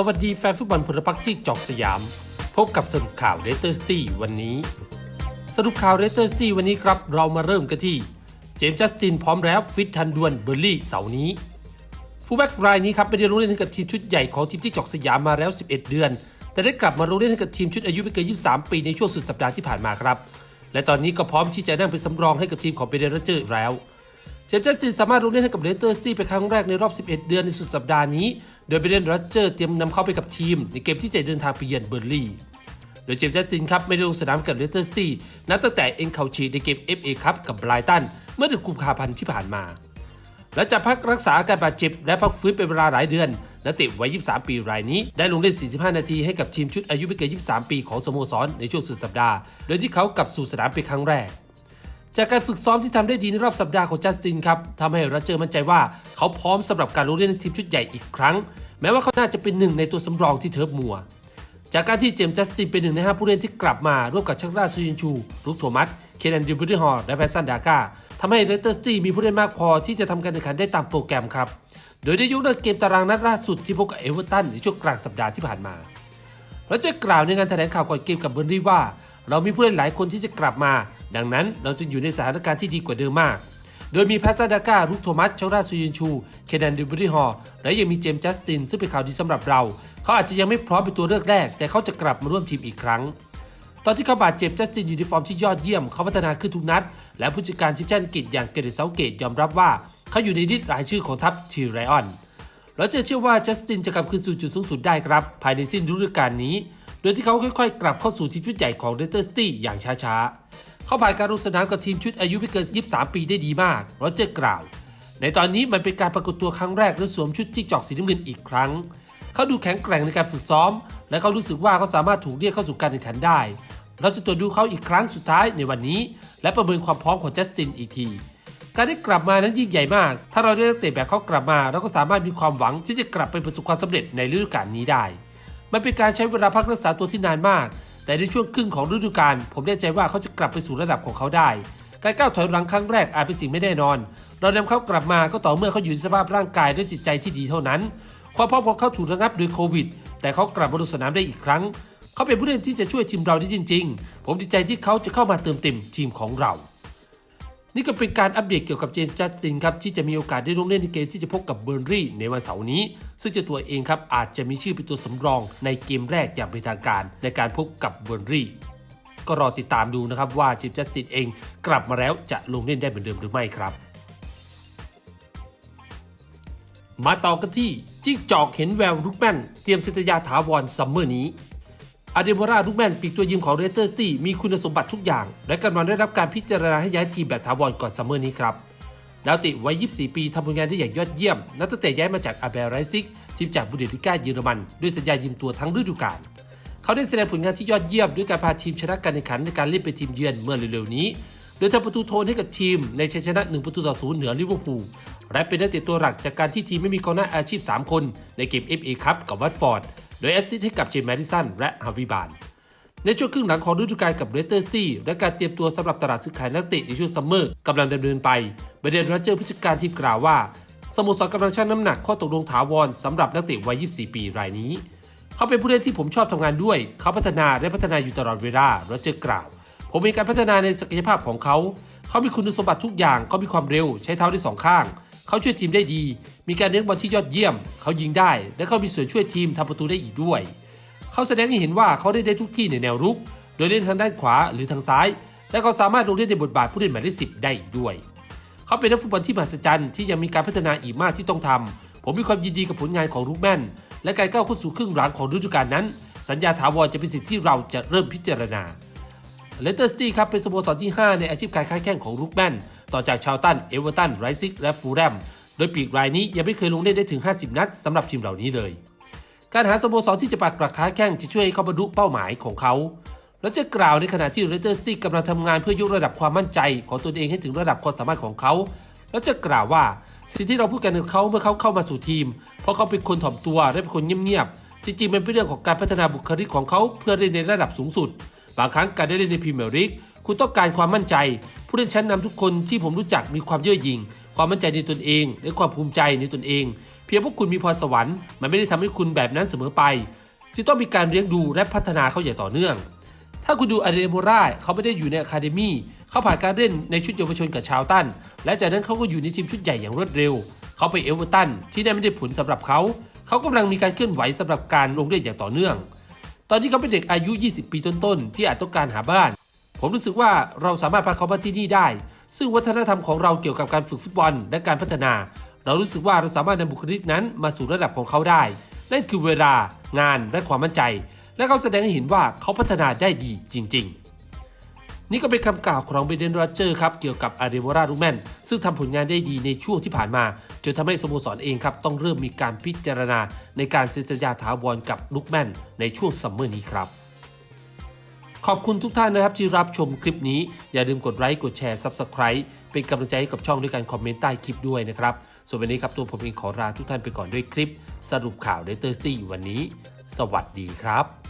สวัสดีแฟนฟุตบอลพลพรรคจิกจอกสยาม พบกับสรุปข่าวเรเตอร์สตี้วันนี้ สรุปข่าวเรเตอร์สตี้วันนี้ครับ เรามาเริ่มกันที่ เจมส์จัสตินพร้อมแล้วฟิตทันด่วนเบอร์ลี่เสาร์นี้ฟูลแบ็กรายนี้ครับไม่ได้ลงเล่นกับทีมชุดใหญ่ของทีมที่จอกสยามมาแล้ว 11 เดือน แต่ได้กลับมาลงเล่นกับทีมชุดอายุไม่เกิน 23 ปีในช่วงสุดสัปดาห์ที่ผ่านมาครับ และตอนนี้ก็พร้อมที่จะนั่งเป็นสำรองให้กับทีมของเบเดอร์เจอร์แล้ว เจมส์จัสตินสามารถลงเล่นให้กับเลสเตอร์ซิตี้เป็นครั้งแรกในรอบ 11 เดือนในสุดสัปดาห์นี้ โดยเบรนด์โรเจอร์เตรียมนำเขาไปกับทีม ในเกมที่จะเดินทางไปเยือนเบอร์ลี่โดยเจมส์จัสตินครับไม่ได้ลงสนามกับเลสเตอร์ซิตี้นับตั้งแต่เอ็นเขาชีในเกม FA ครับกับไบรตันเมื่อเดือนกุมภาพันธ์ที่ผ่านมาและจากพักรักษาอาการบาดเจ็บและพักฟื้นเป็นเวลาหลายเดือนนักเตะวัย 23 ปีรายนี้ได้ลงเล่น 45 นาทีให้กับทีมชุดอายุไม่เกิน 23 ปีของสโมสรในช่วงสุดสัปดาห์ โดยที่เขากลับสู่สนามเป็นครั้งแรก จากการฝึกซ้อมที่ทำได้ดีในรอบสัปดาห์ของจัสตินครับทำให้โรเจอร์มั่นใจว่าเขาพร้อมสำหรับการลงเล่นในทีมชุดใหญ่อีกครั้ง แม้ว่าเขาน่าจะเป็นหนึ่งในตัวสำรองที่เทิร์ฟมัว จากการที่เจมส์จัสตินเป็นหนึ่งในห้าผู้เล่นที่กลับมาร่วมกับชักราซูยินชูลุกโทมัส เคนแอนดิบริฮอร์และแพสซันดาก้าทำให้เรสเตอร์สตี้มีผู้เล่นมากพอที่จะทำการแข่งขันได้ตามโปรแกรมครับ โดยได้ยกเลิกเกมตารางนัดล่าสุดที่พบกับเอเวอร์ตันในช่วงกลางสัปดาห์ที่ผ่านมาเราจะกล่าวในงานแถลงข่าวก่อนเกมกับเบอร์รี่ว่า เรามีผู้เล่นหลายคนที่จะกลับมา ดังนั้นเราจะอยู่ในสถานการณ์ที่ดีกว่าเดิมมาก โดยมีพสซาดาก้าลุกโทมัสเชลราซูยินชู เคนันดิบริฮอร์และยังมีเจมส์จัสตินซึ่งเป็นข่าวดีสำหรับเรา เขาอาจจะยังไม่พร้อมเป็นตัวเลือกแรก แต่เขาจะกลับมาร่วมทีมอีกครั้ง ตอนที่เขาบาดเจ็บจัสตินอยู่ในฟอร์มที่ยอดเยี่ยมเขาพัฒนาขึ้นทุกนัด และผู้จัดการทีมชาติอังกฤษอย่างเกเรตเซาเกตยอมรับว่าเขาอยู่ในลิสต์รายชื่อของทัพทีไรออนเราจะเชื่อว่าจัสตินจะกลับคืนสู่จุดสูงสุดได้ครับ ภายในสิ้นฤดูกาลนี้ โดยที่เขาค่อยๆ กลับเข้าสู่ทีมชุดใหญ่ของเรสเตอร์สตี้อย่างช้าๆ เขาผ่านการลงสนามกับทีมชุดอายุไม่เกิน 23 ปีได้ดีมากโรเจอร์กล่าว ในตอนนี้มันเป็นการปรากฏตัวครั้งแรกและสวมชุดจิ้งจอกสีน้ำเงินอีกครั้ง เขาดูแข็งแกร่งในการฝึกซ้อม และเขารู้สึกว่าเขาสามารถถูกเรียกเข้าสู่การแข่งขันได้ เราจะตรวจดูเขาอีกครั้งสุดท้ายในวันนี้ และประเมินความพร้อมของจัสตินอีกทีการได้กลับมานั้นยิ่งใหญ่มาก ถ้าเราได้นักเตะแบบเขากลับมา เราก็สามารถมีความหวังที่จะกลับไปประสบความสำเร็จในฤดูกาลนี้ได้ มันเป็นการใช้เวลาพักรักษาตัวที่นานมาก แต่ในช่วงครึ่งของฤดูกาลผมแน่ใจว่าเขาจะกลับไปสู่ระดับของเขาได้ การก้าวถอยหลังครั้งแรกอาจเป็นสิ่งไม่แน่นอน เรานำเขากลับมาก็ต่อเมื่อเขาอยู่ในสภาพร่างกายและจิตใจที่ดีเท่านั้น ความพร้อมของเขาถูกระงับโดยโควิด แต่เขากลับมาลงสนามได้อีกครั้ง เขาเป็นผู้เล่นที่จะช่วยทีมเราได้จริง ๆ ผมดีใจที่เขาจะเข้ามาเติมเต็มทีมของเรา นี่ก็เป็นการอัปเดตเกี่ยวกับเจมส์จัสตินครับที่จะมีโอกาสได้ลงเล่นในเกมที่จะพบกับเบอร์รี่ในวันเสาร์นี้ ซึ่งเจ้าตัวเองครับอาจจะมีชื่อเป็นตัวสำรองในเกมแรกอย่างเป็นทางการ ในการพบกับเบอร์รี่ก็รอติดตามดูนะครับว่าเจมส์จัสตินเองกลับมาแล้วจะลงเล่นได้เหมือนเดิมหรือไม่ครับ มาต่อกันที่จิ้งจอกเห็นแววลุกแมนเตรียมเซ็นสัญญาถาวรซัมเมอร์นี้ อาเดโมราลูกแมนปีกตัวยืมของเรสเตอร์สตี้มีคุณสมบัติทุกอย่าง และกำลังได้รับการพิจารณาให้ย้ายทีมแบบถาวรก่อนซัมเมอร์นี้ครับดาวติวัย 24 ปีทำผลงานได้อย่างยอดเยี่ยม นับตั้งแต่ย้ายมาจากอาเบรไรซิก ทีมจากบุเดลิก้าเยอรมัน ด้วยสัญญายืมตัวทั้งฤดูกาลเขาได้แสดงผลงานที่ยอดเยี่ยม ด้วยการพาทีมชนะการแข่งขันในการเล่นเป็นทีมเยือนเมื่อเร็วๆนี้ โดยทำประตูโทนให้กับทีมในชัยชนะ 1 ประตูต่อศูนย์เหนือลิเวอร์พูลและเป็นนักเตะตัวหลักจากการที่ทีมไม่มีกองหน้าอาชีพ 3 คน ในเกม FA คัพกับวัตฟอร์ด โดยแอสซิสต์ให้กับเจมส์แมดิสันและฮาวิบานในช่วงครึ่งหลังของฤดูกาลกับเรสเตอร์ซีและการเตรียมตัวสำหรับตลาดซื้อขายนักเตะในช่วงซัมเมอร์กำลังดำเนินไปเบเดนโรเจอร์ผู้จัดการทีมกล่าวว่าสโมสรกำลังชั่งน้ำหนักข้อตกลงถาวรสำหรับนักเตะวัย 24 ปีรายนี้ เขาเป็นผู้เล่นที่ผมชอบทำงานด้วย เขาพัฒนาและพัฒนาอยู่ตลอดเวลาโรเจอร์กล่าว ผมมีการพัฒนาในศักยภาพของเขา เขามีคุณสมบัติทุกอย่างเขามีความเร็ว ใช้เท้าได้สองข้าง เขาช่วยทีมได้ดี มีการเลี้ยงบอลที่ยอดเยี่ยม เขายิงได้ และเขามีส่วนช่วยทีมทำประตูได้อีกด้วย เขาแสดงให้เห็นว่าเขาได้ได้ทุกที่ในแนวรุก โดยเล่นทางด้านขวาหรือทางซ้าย และเขาสามารถลงเล่นในบทบาทผู้เล่นหมายเลขสิบได้อีกด้วย เขาเป็นนักฟุตบอลที่มหัศจรรย์ที่ยังมีการพัฒนาอีกมากที่ต้องทำผมมีความยินดีกับผลงานของลูกแมนและการก้าวเข้าสู่ครึ่งหลังของฤดูกาลนั้น สัญญาถาวรจะเป็นสิ่งที่เราจะเริ่มพิจารณา เลสเตอร์สตี้ครับเป็นสโมสรที่ 5 ในอาชีพการค้าแข่งของลูกแมนต่อจากชาวตัน เอเวอร์ตัน ไรซิกและฟูลแรมโดยปีกรายนี้ยังไม่เคยลงเล่นได้ถึง 50 นัดสำหรับทีมเหล่านี้เลย การหาสโมสรที่จะปักหลักค้าแข่งจะช่วยให้เขาบรรลุเป้าหมายของเขาและจะกล่าวในขณะที่เรสเตอร์สตี้กำลังทำงานเพื่อยกระดับความมั่นใจของตนเองให้ถึงระดับความสามารถของเขาและจะกล่าวว่าสิ่งที่เราพูดกันกับเขาเมื่อเขาเข้ามาสู่ทีม เพราะเขาเป็นคนถ่อมตัวและเป็นคนเงียบๆจริงๆมันเป็นเรื่องของการพัฒนาบุคลิกของเขาเพื่อเล่นในระดับสูงสุด บางครั้งการได้เล่นในพรีเมียร์ลีกคุณต้องการความมั่นใจ ผู้เล่นชั้นนำทุกคนที่ผมรู้จักมีความเย่อหยิ่ง ความมั่นใจในตนเอง และความภูมิใจในตนเอง เพียงพวกคุณมีพรสวรรค์มันไม่ได้ทำให้คุณแบบนั้นเสมอไปจึงต้องมีการเลี้ยงดูและพัฒนาเขาอย่างต่อเนื่อง ถ้าคุณดูอาเรโมราเขาไม่ได้อยู่ในอะคาเดมี่เขาผ่านการเล่นในชุดเยาวชนกับชาวตัน และจากนั้นเขาก็อยู่ในทีมชุดใหญ่อย่างรวดเร็ว เขาไปเอเวอร์ตันที่ได้ไม่ได้ผลสำหรับเขา เขากำลังมีการเคลื่อนไหวสำหรับการลงเล่นอย่างต่อเนื่อง ตอนที่เขาเป็นเด็กอายุ 20 ปีต้นๆ ที่อาจต้องการหาบ้าน ผมรู้สึกว่าเราสามารถพาเขามาที่นี่ได้ ซึ่งวัฒนธรรมของเราเกี่ยวกับการฝึกฟุตบอลและการพัฒนา เรารู้สึกว่าเราสามารถนำบุคลิกนั้นมาสู่ระดับของเขาได้ นั่นคือเวลา งานและความมั่นใจ และเขาแสดงให้เห็นว่าเขาพัฒนาได้ดีจริง ๆ นี่ก็เป็นคำกล่าวของเบเดนโรเจอร์ครับเกี่ยวกับอาริโมราลูแมนซึ่งทำผลงานได้ดีในช่วงที่ผ่านมา จนทำให้สโมสรเองครับต้องเริ่มมีการพิจารณา ในการเซ็นสัญญาถาวรกับลูกแมนในช่วงซัมเมอร์นี้ครับขอบคุณทุกท่านนะครับที่รับชมคลิปนี้ อย่าลืมกดไลค์กดแชร์ Subscribe เป็นกำลังใจให้กับช่องด้วยการคอมเมนต์ใต้คลิปด้วยนะครับ ส่วนวันนี้ครับตัวผมเองขอลาทุกท่านไปก่อนด้วยคลิป สรุปข่าวเดเตอร์สตี้วันนี้ สวัสดีครับ